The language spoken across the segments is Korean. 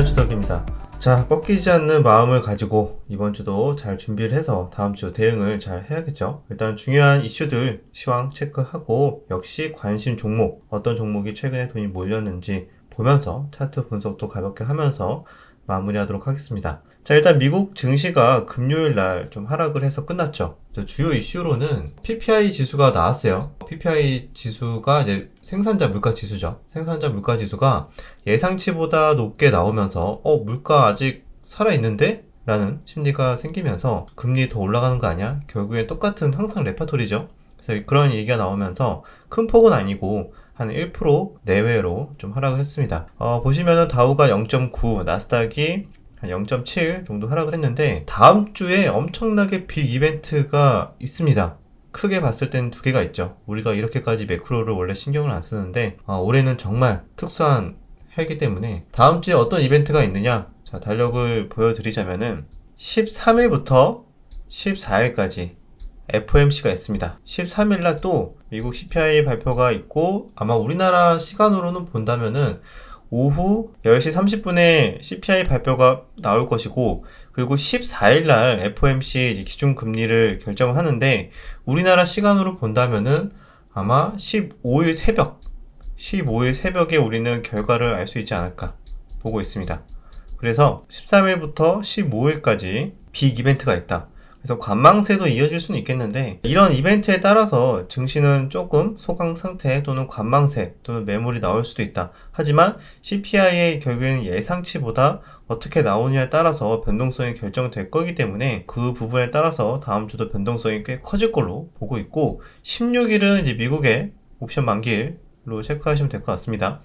안녕주덕입니다. 자, 꺾이지 않는 마음을 가지고 이번 주도 잘 준비를 해서 다음 주 대응을 잘 해야겠죠. 일단 중요한 이슈들 시황 체크하고 역시 관심 종목, 어떤 종목이 최근에 돈이 몰렸는지 보면서 차트 분석도 가볍게 하면서 마무리하도록 하겠습니다. 자, 일단 미국 증시가 금요일 날 좀 하락을 해서 끝났죠. 저 주요 이슈로는 PPI 지수가 나왔어요. PPI 지수가 이제 생산자 물가 지수죠. 생산자 물가 지수가 예상치보다 높게 나오면서 어, 물가 아직 살아 있는데? 라는 심리가 생기면서 금리 더 올라가는 거 아니야? 결국엔 똑같은 항상 레파토리죠. 그래서 그런 얘기가 나오면서 큰 폭은 아니고 한 1% 내외로 좀 하락을 했습니다. 어, 보시면은 다우가 0.9, 나스닥이 한 0.7 정도 하락을 했는데 다음 주에 엄청나게 빅 이벤트가 있습니다. 크게 봤을 때는 두 개가 있죠. 우리가 이렇게까지 매크로를 원래 신경을 안 쓰는데 어, 올해는 정말 특수한 해기 때문에 다음 주에 어떤 이벤트가 있느냐? 자, 달력을 보여드리자면은 13일부터 14일까지 FOMC가 있습니다. 13일 날 또 미국 CPI 발표가 있고 아마 우리나라 시간으로는 본다면은 오후 10시 30분에 CPI 발표가 나올 것이고 그리고 14일 날 FOMC 기준 금리를 결정을 하는데 우리나라 시간으로 본다면은 아마 15일 새벽 15일 새벽에 우리는 결과를 알 수 있지 않을까 보고 있습니다. 그래서 13일부터 15일까지 빅 이벤트가 있다. 그래서 관망세도 이어질 수는 있겠는데 이런 이벤트에 따라서 증시는 조금 소강 상태 또는 관망세 또는 매물이 나올 수도 있다. 하지만 CPI의 결국에는 예상치보다 어떻게 나오느냐에 따라서 변동성이 결정될 거기 때문에 그 부분에 따라서 다음 주도 변동성이 꽤 커질 걸로 보고 있고 16일은 이제 미국의 옵션 만기일로 체크하시면 될 것 같습니다.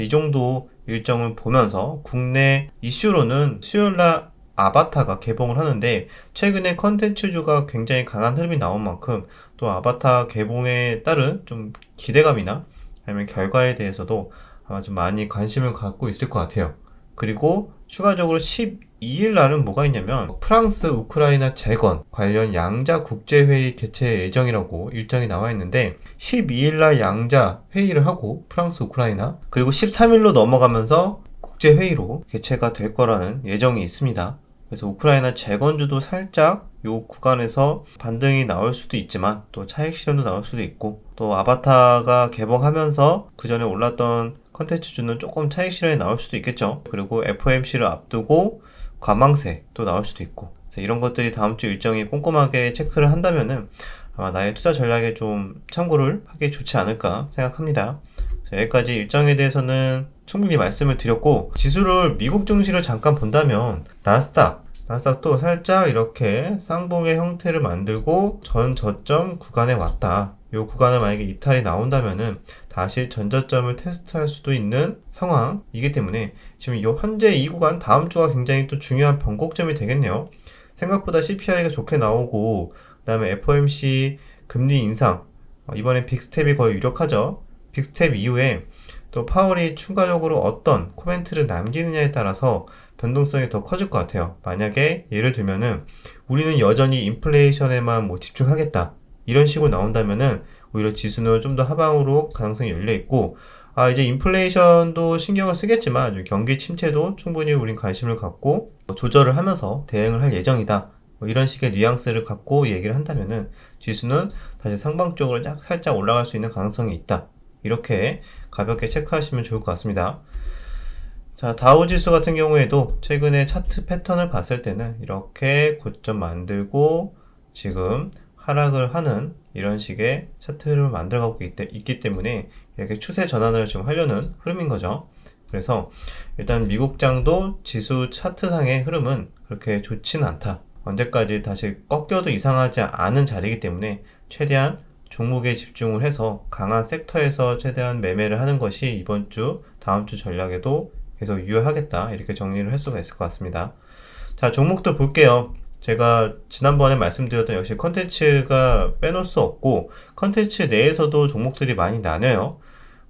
이 정도 일정을 보면서 국내 이슈로는 수요일날 아바타가 개봉을 하는데 최근에 컨텐츠주가 굉장히 강한 흐름이 나온 만큼 또 아바타 개봉에 따른 좀 기대감이나 아니면 결과에 대해서도 아마 좀 많이 관심을 갖고 있을 것 같아요. 그리고 추가적으로 12일 날은 뭐가 있냐면 프랑스 우크라이나 재건 관련 양자 국제회의 개최 예정이라고 일정이 나와 있는데 12일 날 양자 회의를 하고 프랑스 우크라이나 그리고 13일로 넘어가면서 국제회의로 개최가 될 거라는 예정이 있습니다. 그래서 우크라이나 재건주도 살짝 요 구간에서 반등이 나올 수도 있지만 또 차익 실현도 나올 수도 있고 또 아바타가 개봉하면서 그 전에 올랐던 컨텐츠주는 조금 차익 실현이 나올 수도 있겠죠. 그리고 FOMC를 앞두고 관망세 또 나올 수도 있고 이런 것들이 다음 주 일정이 꼼꼼하게 체크를 한다면은 아마 나의 투자 전략에 좀 참고를 하기 좋지 않을까 생각합니다. 여기까지 일정에 대해서는 충분히 말씀을 드렸고 지수를 미국 증시를 잠깐 본다면 나스닥 나스닥도 살짝 이렇게 쌍봉의 형태를 만들고 전 저점 구간에 왔다. 이 구간을 만약에 이탈이 나온다면은 다시 전저점을 테스트할 수도 있는 상황이기 때문에 지금 이 현재 이 구간 다음 주가 굉장히 또 중요한 변곡점이 되겠네요. 생각보다 CPI가 좋게 나오고 그다음에 FOMC 금리 인상 어, 이번에 빅스텝이 거의 유력하죠. 빅스텝 이후에 또 파월이 추가적으로 어떤 코멘트를 남기느냐에 따라서 변동성이 더 커질 것 같아요. 만약에 예를 들면은 우리는 여전히 인플레이션에만 뭐 집중하겠다. 이런 식으로 나온다면은 오히려 지수는 좀 더 하방으로 가능성이 열려 있고 아 이제 인플레이션도 신경을 쓰겠지만 경기 침체도 충분히 우린 관심을 갖고 조절을 하면서 대응을 할 예정이다. 뭐 이런 식의 뉘앙스를 갖고 얘기를 한다면은 지수는 다시 상방 쪽으로 살짝 올라갈 수 있는 가능성이 있다. 이렇게 가볍게 체크하시면 좋을 것 같습니다. 자, 다우 지수 같은 경우에도 최근에 차트 패턴을 봤을 때는 이렇게 고점 만들고 지금 하락을 하는 이런 식의 차트를 만들어가고 있기 때문에 이렇게 추세 전환을 지금 하려는 흐름인 거죠. 그래서 일단 미국장도 지수 차트상의 흐름은 그렇게 좋지는 않다. 언제까지 다시 꺾여도 이상하지 않은 자리이기 때문에 최대한 종목에 집중을 해서 강한 섹터에서 최대한 매매를 하는 것이 이번 주, 다음 주 전략에도 계속 유효하겠다. 이렇게 정리를 할 수가 있을 것 같습니다. 자, 종목들 볼게요. 제가 지난번에 말씀드렸던 역시 컨텐츠가 빼놓을 수 없고, 컨텐츠 내에서도 종목들이 많이 나뉘어요.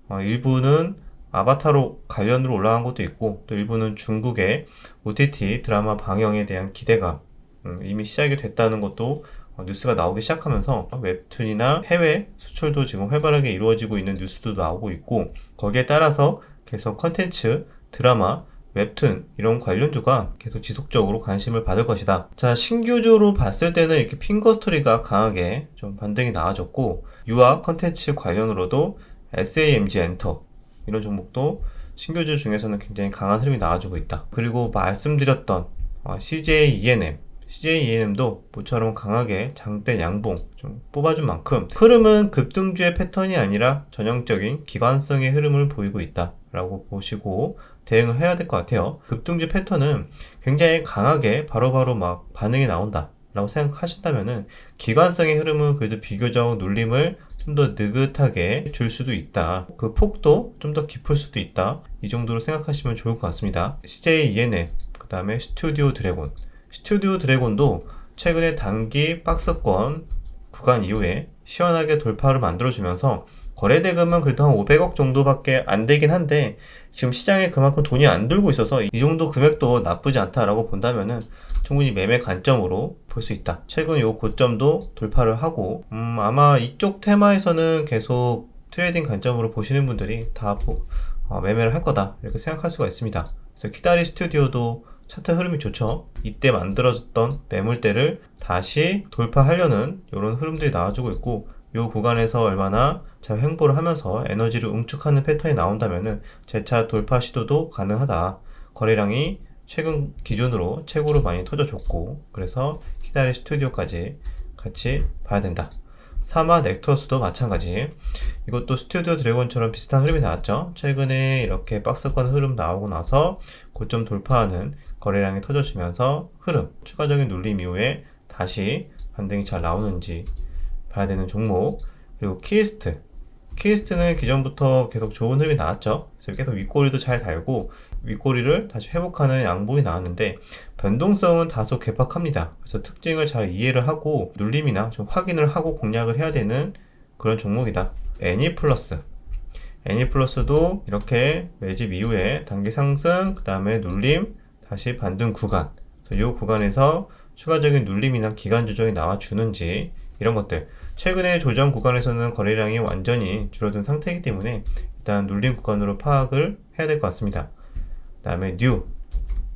어, 일부는 아바타로 관련으로 올라간 것도 있고, 또 일부는 중국의 OTT 드라마 방영에 대한 기대감, 음, 이미 시작이 됐다는 것도 어, 뉴스가 나오기 시작하면서 웹툰이나 해외 수출도 지금 활발하게 이루어지고 있는 뉴스도 나오고 있고 거기에 따라서 계속 컨텐츠, 드라마 웹툰 이런 관련주가 계속 지속적으로 관심을 받을 것이다. 자, 신규주로 봤을 때는 이렇게 핑거 스토리가 강하게 좀 반등이 나와줬고 유아 컨텐츠 관련으로도 SAMG 엔터 이런 종목도 신규주 중에서는 굉장히 강한 흐름이 나와주고 있다. 그리고 말씀드렸던 어, CJ ENM CJ ENM도 모처럼 강하게 장대 양봉 좀 뽑아준 만큼 흐름은 급등주의 패턴이 아니라 전형적인 기관성의 흐름을 보이고 있다라고 보시고 대응을 해야 될 것 같아요. 급등주 패턴은 굉장히 강하게 바로 바로 막 반응이 나온다. 라고 생각하신다면은 기관성의 흐름은 그래도 비교적 눌림을 좀 더 느긋하게 줄 수도 있다. 그 폭도 좀 더 깊을 수도 있다. 이 정도로 생각하시면 좋을 것 같습니다. CJ ENM, 그 다음에 스튜디오 드래곤. 스튜디오 드래곤도 최근에 단기 박스권 구간 이후에 시원하게 돌파를 만들어주면서 거래 대금은 그래도 한 500억 정도밖에 안 되긴 한데 지금 시장에 그만큼 돈이 안 들고 있어서 이 정도 금액도 나쁘지 않다라고 본다면은 충분히 매매 관점으로 볼 수 있다. 최근 요 고점도 돌파를 하고 음, 아마 이쪽 테마에서는 계속 트레이딩 관점으로 보시는 분들이 다 보- 어, 매매를 할 거다 이렇게 생각할 수가 있습니다. 그래서 키다리 스튜디오도 차트 흐름이 좋죠. 이때 만들어졌던 매물대를 다시 돌파하려는 이런 흐름들이 나와주고 있고 이 구간에서 얼마나 잘 횡보를 하면서 에너지를 응축하는 패턴이 나온다면은 재차 돌파 시도도 가능하다. 거래량이 최근 기준으로 최고로 많이 터져줬고 그래서 키다리 스튜디오까지 같이 봐야 된다. 사마 넥터스도 마찬가지. 이것도 스튜디오 드래곤처럼 비슷한 흐름이 나왔죠. 최근에 이렇게 박스권 흐름 나오고 나서 고점 돌파하는 거래량이 터져주면서 흐름, 추가적인 눌림 이후에 다시 반등이 잘 나오는지 봐야 되는 종목. 그리고 키스트. 키스트는 기존부터 계속 좋은 흐름이 나왔죠. 그래서 계속 윗꼬리도 잘 달고 윗꼬리를 다시 회복하는 양봉이 나왔는데 변동성은 다소 개박합니다. 그래서 특징을 잘 이해를 하고 눌림이나 좀 확인을 하고 공략을 해야 되는 그런 종목이다. 애니 플러스. 애니 플러스도 이렇게 매집 이후에 단기 상승, 그 다음에 눌림, 다시 반등 구간. 이 구간에서 추가적인 눌림이나 기간 조정이 나와주는지 이런 것들. 최근에 조정 구간에서는 거래량이 완전히 줄어든 상태이기 때문에 일단 눌림 구간으로 파악을 해야 될 것 같습니다. 그 다음에 뉴.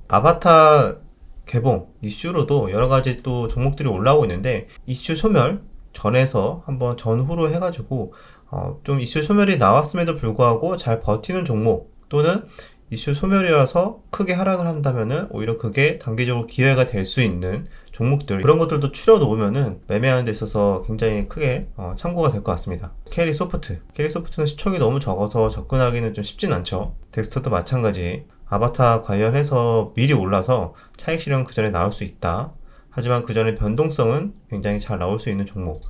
아바타 개봉 이슈로도 여러 가지 또 종목들이 올라오고 있는데 이슈 소멸 전에서 한번 전후로 해가지고 어, 좀 이슈 소멸이 나왔음에도 불구하고 잘 버티는 종목 또는 이슈 소멸이라서 크게 하락을 한다면은 오히려 그게 단기적으로 기회가 될 수 있는 종목들 그런 것들도 추려 놓으면은 매매하는 데 있어서 굉장히 크게 어, 참고가 될 것 같습니다. 캐리 소프트 캐리 소프트는 시총이 너무 적어서 접근하기는 좀 쉽진 않죠. 덱스터도 마찬가지 아바타 관련해서 미리 올라서 차익 실현 그 전에 나올 수 있다. 하지만 그 전에 변동성은 굉장히 잘 나올 수 있는 종목.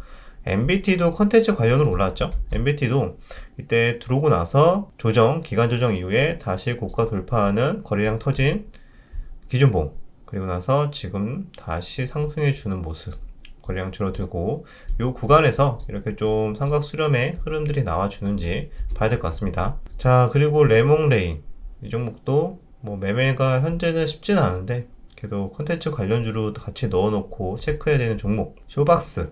MBT도 컨텐츠 관련으로 올라왔죠. MBT도 이때 들어오고 나서 조정, 기간 조정 이후에 다시 고가 돌파하는 거래량 터진 기준봉. 그리고 나서 지금 다시 상승해 주는 모습. 거래량 줄어들고 이 구간에서 이렇게 좀 삼각 수렴의 흐름들이 나와 주는지 봐야 될 것 같습니다. 자, 그리고 레몽레인 이 종목도 뭐 매매가 현재는 쉽지는 않은데 그래도 컨텐츠 관련주로 같이 넣어놓고 체크해야 되는 종목 쇼박스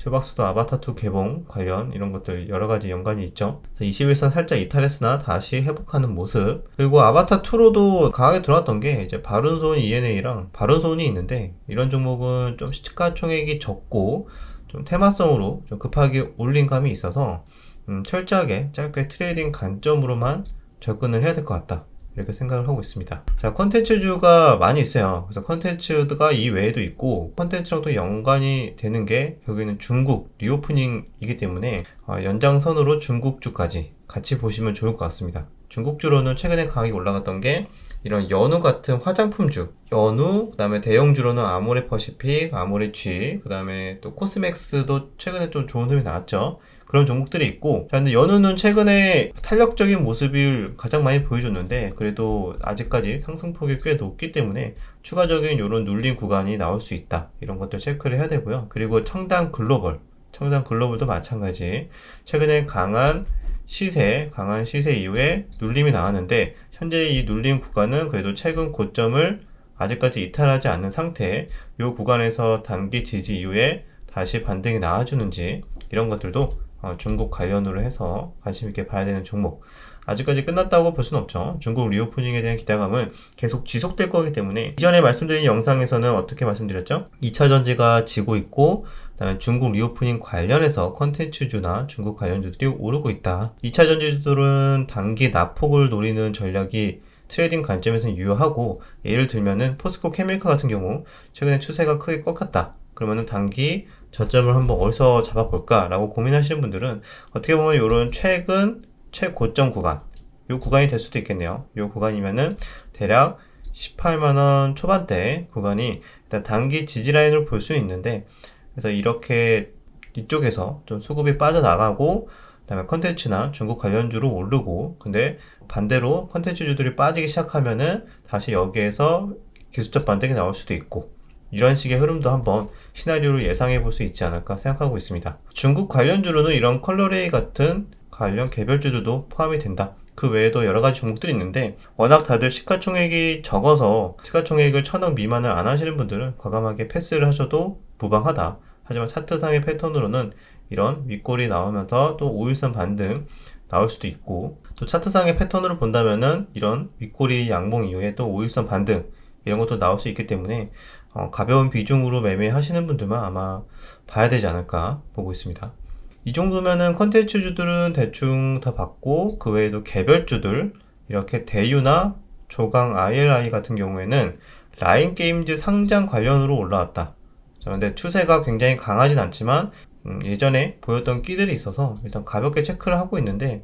쇼박스도 아바타2 개봉 관련 이런 것들 여러 가지 연관이 있죠. 21선 살짝 이탈했으나 다시 회복하는 모습. 그리고 아바타2로도 강하게 들어왔던 게 이제 바른손 ENA랑 바른손이 있는데 이런 종목은 좀 시가총액이 적고 좀 테마성으로 좀 급하게 올린 감이 있어서 음, 철저하게 짧게 트레이딩 관점으로만 접근을 해야 될 것 같다. 이렇게 생각을 하고 있습니다. 자, 컨텐츠주가 많이 있어요. 그래서 컨텐츠가 이 외에도 있고, 컨텐츠랑 또 연관이 되는 게 결국에는 중국 리오프닝이기 때문에 어, 연장선으로 중국주까지 같이 보시면 좋을 것 같습니다. 중국주로는 최근에 강하게 올라갔던 게 이런 연우 같은 화장품주, 연우, 그 다음에 대형주로는 아모레 퍼시픽, 아모레 G, 그 다음에 또 코스맥스도 최근에 좀 좋은 흐름이 나왔죠. 그런 종목들이 있고 자 근데 연우는 최근에 탄력적인 모습을 가장 많이 보여줬는데 그래도 아직까지 상승폭이 꽤 높기 때문에 추가적인 이런 눌림 구간이 나올 수 있다. 이런 것들 체크를 해야 되고요. 그리고 청당 글로벌. 청당 글로벌도 마찬가지. 최근에 강한 시세 강한 시세 이후에 눌림이 나왔는데 현재 이 눌림 구간은 그래도 최근 고점을 아직까지 이탈하지 않는 상태 이 구간에서 단기 지지 이후에 다시 반등이 나와주는지 이런 것들도 어, 중국 관련으로 해서 관심 있게 봐야 되는 종목. 아직까지 끝났다고 볼 수는 없죠. 중국 리오프닝에 대한 기대감은 계속 지속될 거기 때문에 이전에 말씀드린 영상에서는 어떻게 말씀드렸죠? 2차 전지가 지고 있고 그다음에 중국 리오프닝 관련해서 컨텐츠주나 중국 관련주들이 오르고 있다. 2차 전지주들은 단기 낙폭을 노리는 전략이 트레이딩 관점에서는 유효하고 예를 들면은 포스코 케미칼 같은 경우 최근에 추세가 크게 꺾였다. 그러면은 단기 저점을 한번 어디서 잡아볼까라고 고민하시는 분들은 어떻게 보면 이런 최근 최고점 구간 이 구간이 될 수도 있겠네요. 이 구간이면은 대략 18만원 초반대 구간이 일단 단기 지지 라인으로 볼수 있는데 그래서 이렇게 이쪽에서 좀 수급이 빠져나가고 그다음에 컨텐츠나 중국 관련주로 오르고 근데 반대로 컨텐츠주들이 빠지기 시작하면은 다시 여기에서 기술적 반등이 나올 수도 있고 이런 식의 흐름도 한번 시나리오를 예상해 볼 수 있지 않을까 생각하고 있습니다. 중국 관련주로는 이런 컬러레이 같은 관련 개별주들도 포함이 된다. 그 외에도 여러 가지 종목들이 있는데 워낙 다들 시가총액이 적어서 시가총액을 천억 미만을 안 하시는 분들은 과감하게 패스를 하셔도 무방하다. 하지만 차트상의 패턴으로는 이런 윗골이 나오면서 또 5일선 반등 나올 수도 있고 또 차트상의 패턴으로 본다면은 이런 윗골이 양봉 이후에 또 5일선 반등 이런 것도 나올 수 있기 때문에 어, 가벼운 비중으로 매매하시는 분들만 아마 봐야 되지 않을까 보고 있습니다. 이 정도면은 컨텐츠주들은 대충 다 봤고 그 외에도 개별주들 이렇게 대유나 조강 ILI 같은 경우에는 라인 게임즈 상장 관련으로 올라왔다. 그런데 추세가 굉장히 강하진 않지만 음, 예전에 보였던 끼들이 있어서 일단 가볍게 체크를 하고 있는데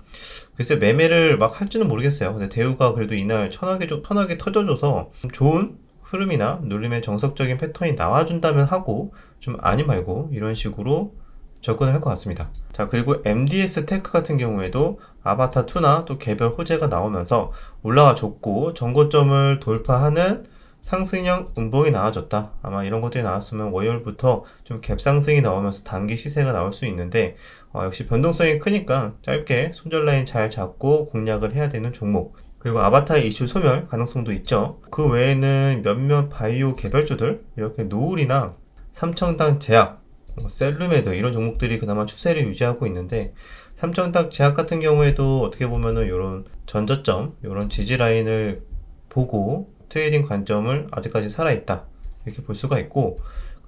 글쎄 매매를 막 할지는 모르겠어요. 근데 대우가 그래도 이날 천하게 좀 천하게 터져줘서 좋은 흐름이나 눌림의 정석적인 패턴이 나와준다면 하고 좀 아니 말고 이런 식으로 접근을 할 것 같습니다. 자, 그리고 MDS 테크 같은 경우에도 아바타 2나 또 개별 호재가 나오면서 올라가 줬고 정고점을 돌파하는 상승형 음봉이 나와줬다. 아마 이런 것들이 나왔으면 월요일부터 좀 갭상승이 나오면서 단기 시세가 나올 수 있는데 어, 역시 변동성이 크니까 짧게 손절 라인 잘 잡고 공략을 해야 되는 종목. 그리고 아바타의 이슈 소멸 가능성도 있죠. 그 외에는 몇몇 바이오 개별주들 이렇게 노을이나 삼청당 제약, 뭐 셀루메드 이런 종목들이 그나마 추세를 유지하고 있는데 삼청당 제약 같은 경우에도 어떻게 보면은 이런 전저점, 이런 지지 라인을 보고 트레이딩 관점을 아직까지 살아있다 이렇게 볼 수가 있고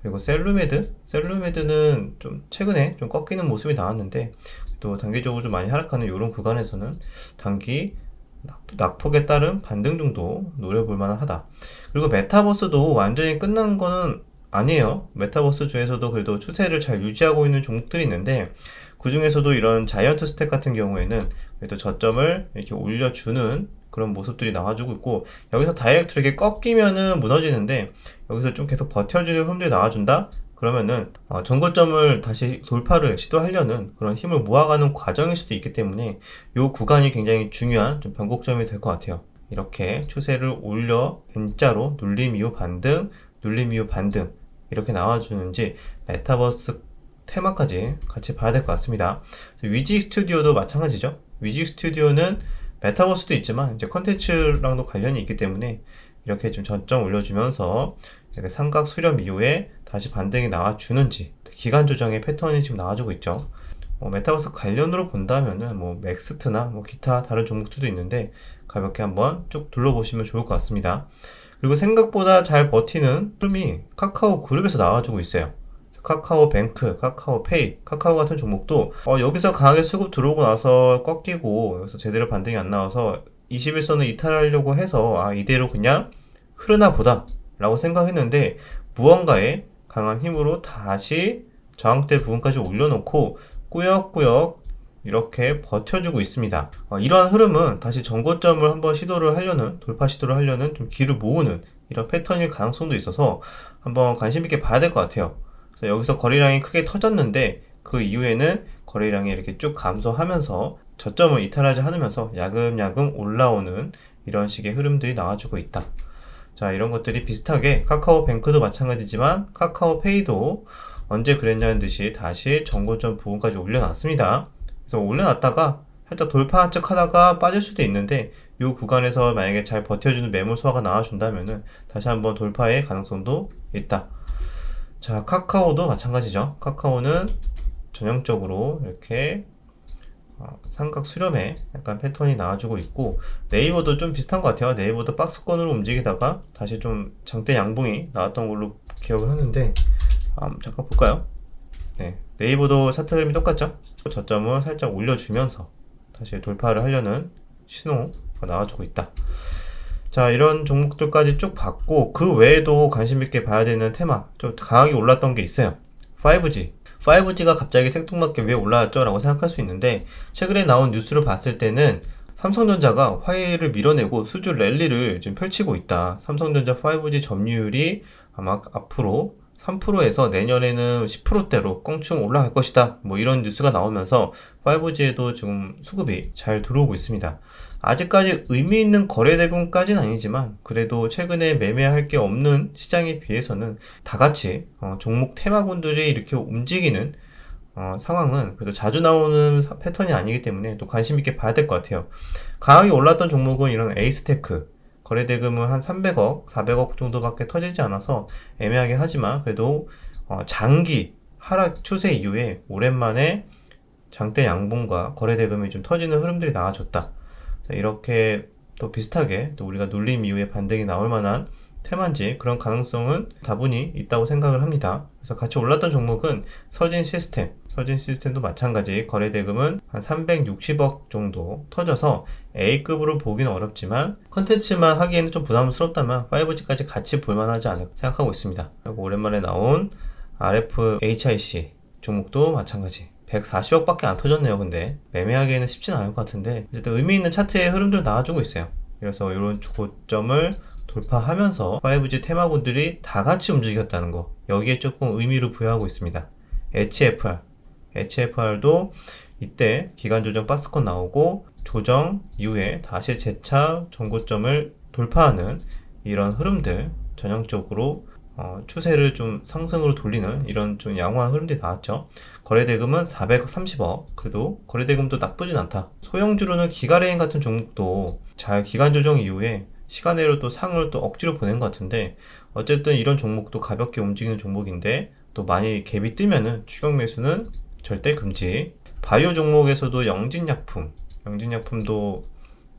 그리고 셀루메드 셀루메드는 좀 최근에 좀 꺾이는 모습이 나왔는데 또 단기적으로 좀 많이 하락하는 이런 구간에서는 단기 낙- 낙폭에 따른 반등 정도 노려볼 만하다. 그리고 메타버스도 완전히 끝난 거는 아니에요. 메타버스 중에서도 그래도 추세를 잘 유지하고 있는 종목들이 있는데 그 중에서도 이런 자이언트 스택 같은 경우에는 그래도 저점을 이렇게 올려주는 그런 모습들이 나와주고 있고 여기서 다이렉트로 이렇게 꺾이면은 무너지는데 여기서 좀 계속 버텨주는 흐름들이 나와준다? 그러면은 어, 전고점을 다시 돌파를 시도하려는 그런 힘을 모아가는 과정일 수도 있기 때문에 이 구간이 굉장히 중요한 좀 변곡점이 될 것 같아요. 이렇게 추세를 올려 N자로 눌림 이후 반등, 눌림 이후 반등 이렇게 나와주는지 메타버스 테마까지 같이 봐야 될 것 같습니다. 위직 스튜디오도 마찬가지죠. 위직 스튜디오는 메타버스도 있지만 이제 컨텐츠랑도 관련이 있기 때문에 이렇게 좀 저점 올려주면서 이렇게 삼각 수렴 이후에 다시 반등이 나와주는지 기간 조정의 패턴이 지금 나와주고 있죠. 뭐 메타버스 관련으로 본다면은 뭐 맥스트나 뭐 기타 다른 종목들도 있는데 가볍게 한번 쭉 둘러보시면 좋을 것 같습니다. 그리고 생각보다 잘 버티는 흐름이 카카오 그룹에서 나와주고 있어요. 카카오 뱅크, 카카오 페이, 카카오 같은 종목도 어, 여기서 강하게 수급 들어오고 나서 꺾이고 여기서 제대로 반등이 안 나와서 21선을 이탈하려고 해서 아 이대로 그냥 흐르나 보다 라고 생각했는데 무언가의 강한 힘으로 다시 저항대 부분까지 올려놓고 꾸역꾸역 이렇게 버텨주고 있습니다. 어, 이러한 흐름은 다시 전고점을 한번 시도를 하려는 돌파 시도를 하려는 좀 기를 모으는 이런 패턴일 가능성도 있어서 한번 관심 있게 봐야 될 것 같아요. 그래서 여기서 거래량이 크게 터졌는데 그 이후에는 거래량이 이렇게 쭉 감소하면서 저점을 이탈하지 않으면서 야금야금 올라오는 이런 식의 흐름들이 나와주고 있다. 자, 이런 것들이 비슷하게 카카오 뱅크도 마찬가지지만 카카오 페이도 언제 그랬냐는 듯이 다시 정고점 부분까지 올려놨습니다. 그래서 올려놨다가 살짝 돌파한 척 하다가 빠질 수도 있는데 이 구간에서 만약에 잘 버텨주는 매물 소화가 나와준다면은 다시 한번 돌파의 가능성도 있다. 자, 카카오도 마찬가지죠. 카카오는 전형적으로 이렇게 어, 삼각 수렴에 약간 패턴이 나와주고 있고 네이버도 좀 비슷한 것 같아요. 네이버도 박스권으로 움직이다가 다시 좀 장대 양봉이 나왔던 걸로 기억을 하는데 음, 잠깐 볼까요? 네, 네이버도 차트 그림이 똑같죠? 저점을 살짝 올려주면서 다시 돌파를 하려는 신호가 나와주고 있다. 자, 이런 종목들까지 쭉 봤고 그 외에도 관심 있게 봐야 되는 테마 좀 강하게 올랐던 게 있어요. 5G. 5G가 갑자기 생뚱맞게 왜 올라왔죠? 라고 생각할 수 있는데 최근에 나온 뉴스를 봤을 때는 삼성전자가 화웨이를 밀어내고 수주 랠리를 지금 펼치고 있다. 삼성전자 5G 점유율이 아마 앞으로 3%에서 내년에는 10%대로 껑충 올라갈 것이다. 뭐 이런 뉴스가 나오면서 5G에도 지금 수급이 잘 들어오고 있습니다. 아직까지 의미 있는 거래 대금까지는 아니지만 그래도 최근에 매매할 게 없는 시장에 비해서는 다 같이 어, 종목 테마군들이 이렇게 움직이는 어, 상황은 그래도 자주 나오는 사- 패턴이 아니기 때문에 또 관심 있게 봐야 될 것 같아요. 강하게 올랐던 종목은 이런 에이스테크 거래 대금은 한 300억, 400억 정도밖에 터지지 않아서 애매하게 하지만 그래도 어, 장기 하락 추세 이후에 오랜만에 장대 양봉과 거래 대금이 좀 터지는 흐름들이 나와줬다. 자, 이렇게 또 비슷하게 또 우리가 눌림 이후에 반등이 나올 만한 테마인지 그런 가능성은 다분히 있다고 생각을 합니다. 그래서 같이 올랐던 종목은 서진 시스템, 서진 시스템도 마찬가지 거래 대금은 한 360억 정도 터져서 A급으로 보기는 어렵지만 컨텐츠만 하기에는 좀 부담스럽다면 5G까지 같이 볼만하지 않을까 생각하고 있습니다. 그리고 오랜만에 나온 RFHIC 종목도 마찬가지. 140억밖에 안 터졌네요. 근데 매매하기에는 쉽진 않을 것 같은데 어쨌든 의미 있는 차트의 흐름들 나와주고 있어요. 그래서 이런 고점을 돌파하면서 5G 테마군들이 다 같이 움직였다는 거 여기에 조금 의미를 부여하고 있습니다. HFR, HFR도 이때 기간 조정 박스권 나오고 조정 이후에 다시 재차 전고점을 돌파하는 이런 흐름들 전형적으로 어, 추세를 좀 상승으로 돌리는 이런 좀 양호한 흐름들이 나왔죠. 거래대금은 430억. 그래도 거래대금도 나쁘진 않다. 소형주로는 기가레인 같은 종목도 잘 기간 조정 이후에 시간외로 또 상을 또 억지로 보낸 것 같은데 어쨌든 이런 종목도 가볍게 움직이는 종목인데 또 많이 갭이 뜨면은 추격 매수는 절대 금지. 바이오 종목에서도 영진약품, 영진약품도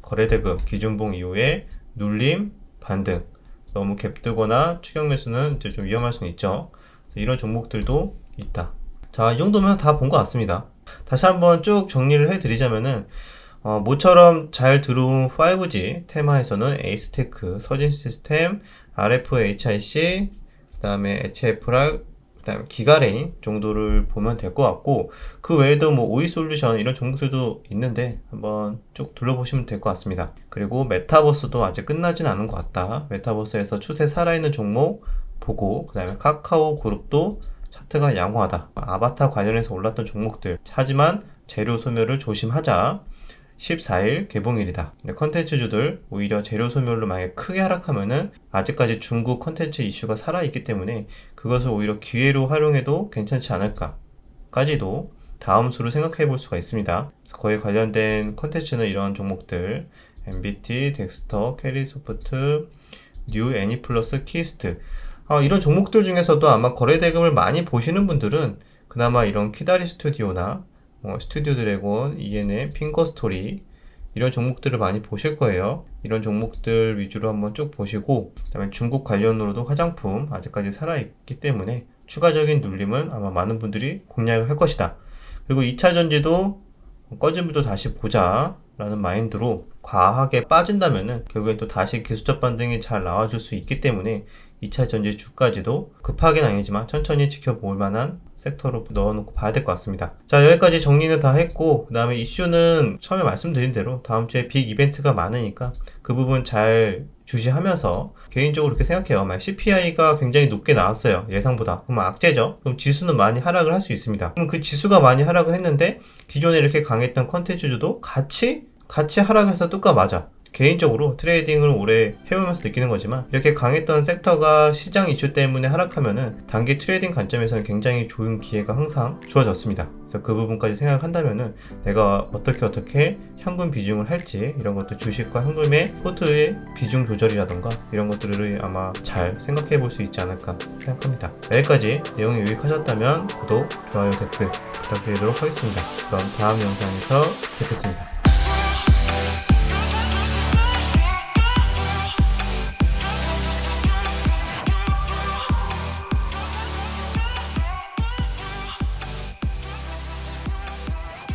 거래대금 기준봉 이후에 눌림, 반등. 너무 갭 뜨거나 추격 매수는 이제 좀 위험할 수는 있죠. 이런 종목들도 있다. 자, 이 정도면 다 본 것 같습니다. 다시 한번 쭉 정리를 해드리자면은, 어, 모처럼 잘 들어온 5G 테마에서는 에이스테크, 서진 시스템, RFHIC, 그 다음에 HFR, 그 다음에 기가레인 정도를 보면 될 것 같고, 그 외에도 뭐 오이 솔루션 이런 종목들도 있는데, 한번 쭉 둘러보시면 될 것 같습니다. 그리고 메타버스도 아직 끝나진 않은 것 같다. 메타버스에서 추세 살아있는 종목 보고, 그 다음에 카카오 그룹도 차트가 양호하다. 아바타 관련해서 올랐던 종목들. 하지만 재료 소멸을 조심하자. 14일 개봉일이다. 근데 컨텐츠주들 오히려 재료 소멸로 만약에 크게 하락하면은 아직까지 중국 컨텐츠 이슈가 살아있기 때문에 그것을 오히려 기회로 활용해도 괜찮지 않을까. 까지도 다음 수를 생각해 볼 수가 있습니다. 거에 관련된 컨텐츠는 이런 종목들 MBT, 덱스터, 캐리소프트, 뉴 애니플러스, 키스트 아, 이런 종목들 중에서도 아마 거래 대금을 많이 보시는 분들은 그나마 이런 키다리 스튜디오나 뭐 스튜디오 드래곤, EN의 핑거 스토리 이런 종목들을 많이 보실 거예요. 이런 종목들 위주로 한번 쭉 보시고 그다음에 중국 관련으로도 화장품 아직까지 살아있기 때문에 추가적인 눌림은 아마 많은 분들이 공략을 할 것이다. 그리고 2차 전지도 불도 다시 보자 라는 마인드로 과하게 빠진다면은 결국엔 또 다시 기술적 반등이 잘 나와줄 수 있기 때문에 2차 전지 주까지도 급하게는 아니지만 천천히 지켜볼 만한 섹터로 넣어놓고 봐야 될 것 같습니다. 자, 여기까지 정리는 다 했고, 그 다음에 이슈는 처음에 말씀드린 대로 다음 주에 빅 이벤트가 많으니까 그 부분 잘 주시하면서 개인적으로 그렇게 생각해요. 만약 CPI가 굉장히 높게 나왔어요. 예상보다. 그럼 악재죠? 그럼 지수는 많이 하락을 할 수 있습니다. 그럼 그 지수가 많이 하락을 했는데 기존에 이렇게 강했던 컨텐츠주도 같이 같이 하락해서 뚜까 맞아. 개인적으로 트레이딩을 오래 해오면서 느끼는 거지만 이렇게 강했던 섹터가 시장 이슈 때문에 하락하면은 단기 트레이딩 관점에서는 굉장히 좋은 기회가 항상 주어졌습니다. 그래서 그 부분까지 생각한다면은 내가 어떻게 어떻게 현금 비중을 할지 이런 것도 주식과 현금의 포트의 비중 조절이라던가 이런 것들을 아마 잘 생각해 볼 수 있지 않을까 생각합니다. 여기까지 내용이 유익하셨다면 구독, 좋아요, 댓글 부탁드리도록 하겠습니다. 그럼 다음 영상에서 뵙겠습니다.